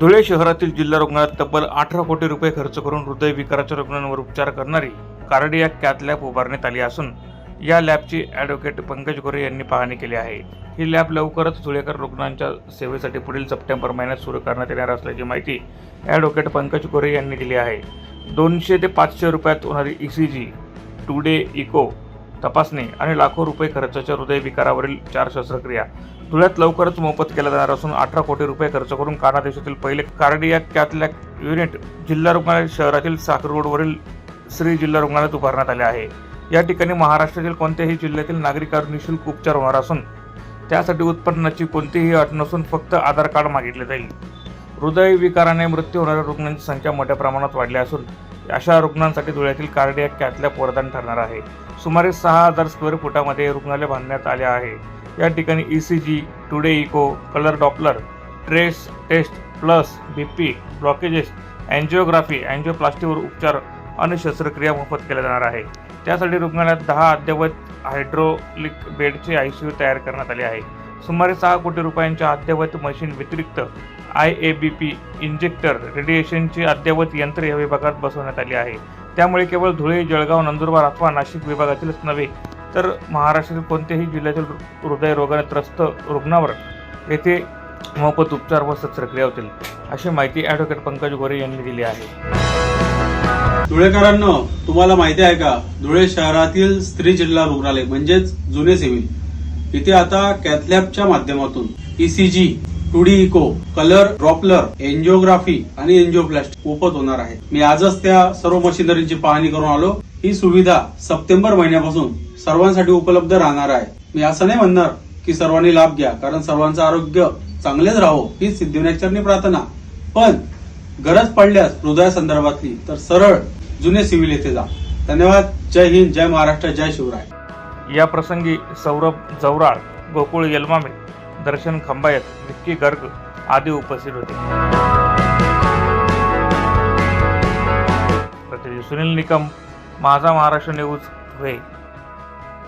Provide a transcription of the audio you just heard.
धुळे शहरातील जिल्हा रुग्णालयात तब्बल अठरा कोटी रुपये खर्च करून हृदयविकाराच्या रुग्णांवर उपचार करणारी कार्डिया कॅथ लॅब उभारण्यात आली असून या लॅबची ॲडव्होकेट पंकज गोरे यांनी पाहणी केली आहे. ही लॅब लवकरच धुळेकर रुग्णांच्या सेवेसाठी पुढील सप्टेंबर महिन्यात सुरू करण्यात येणार असल्याची माहिती ॲडव्होकेट पंकज गोरे यांनी दिली आहे. दोनशे ते पाचशे रुपयात होणारी E C G two D echo तपासणी आणि लाखो रुपये खर्चाच्या हृदयविकारावरील चार शस्त्रक्रिया. धुळ्यात लवकरच मोफत केला जाणार असून अठरा कोटी रुपये खर्च करून काना देशातील पहिले कार्डियाक कॅथलॅक युनिट जिल्हा रुग्णालय शहरातील साखर रोडवरील श्री जिल्हा रुग्णालयात उभारण्यात आले आहे. या ठिकाणी महाराष्ट्रातील कोणत्याही जिल्ह्यातील नागरिकांवर निशुल्क उपचार होणार असून त्यासाठी उत्पन्नाची कोणतीही अट नसून फक्त आधार कार्ड मागितले जाईल. हृदयविकाराने मृत्यू होणाऱ्या रुग्णांची संख्या मोठ्या प्रमाणात वाढली असून अशा रुग्णांसाठी धुळ्यातील कार्डियाक कॅथल्या वरदान ठरणार आहे. सुमारे सहा हजार स्क्वेअर फुटामध्ये रुग्णालय बांधण्यात आले आहे. या ठिकाणी E C G two D echo colour Doppler trace test plus B P blockages angiography अँजिओप्लास्टीवर उपचार आणि शस्त्रक्रिया मोफत केल्या जाणार आहे. त्यासाठी रुग्णालयात दहा अद्ययावत हायड्रोलिक बेडचे आय सी यू तयार करण्यात आले आहे. सुमारे सहा कोटी रुपयांच्या अद्ययावत मशीन व्यतिरिक्त I A B P injector रेडिएशनची अद्ययावत यंत्र या विभागात बसवण्यात आली आहे. त्यामुळे केवळ धुळे जळगाव नंदुरबार अथवा नाशिक विभागातीलच नव्हे तर महाराष्ट्रातील कोणत्याही जिल्ह्यातील हृदयरोगाने त्रस्त रुग्णावर येथे मोफत उपचार व शस्त्रक्रिया होतील अशी माहिती ॲडव्होकेट पंकज गोरे यांनी दिली आहे. धुळेकरांनो तुम्हाला माहिती आहे का? धुळे शहरातील स्त्री जिल्हा रुग्णालय म्हणजेच जुने सिव्हिल. इथे आता कॅथलॅबच्या माध्यमातून ECG two D echo colour Doppler angiography आणि एन्जिओप्लास्टी मोफत होणार आहे. मी आजच त्या सर्व मशिनरीची पाहणी करून आलो. ही सुविधा सप्टेंबर महिन्यापासून सर्वांसाठी उपलब्ध राहणार आहे. मी असं नाही म्हणणार की सर्वांनी लाभ घ्या कारण सर्वांचं आरोग्य चांगलेच राहो ही सिद्धिविनायकचरणी प्रार्थना. पण गरज पडल्यास हृदया संदर्भातली तर सरळ जुने सिव्हिल येथे जा. धन्यवाद. जय हिंद. जय महाराष्ट्र. जय शिवराय. या प्रसंगी सौरभ जवराळ गोकुळ येलमामे दर्शन खंबायत विक्की गर्ग आदी उपस्थित होते. प्रतिनिधी सुनील निकम माझा महाराष्ट्र न्यूज वे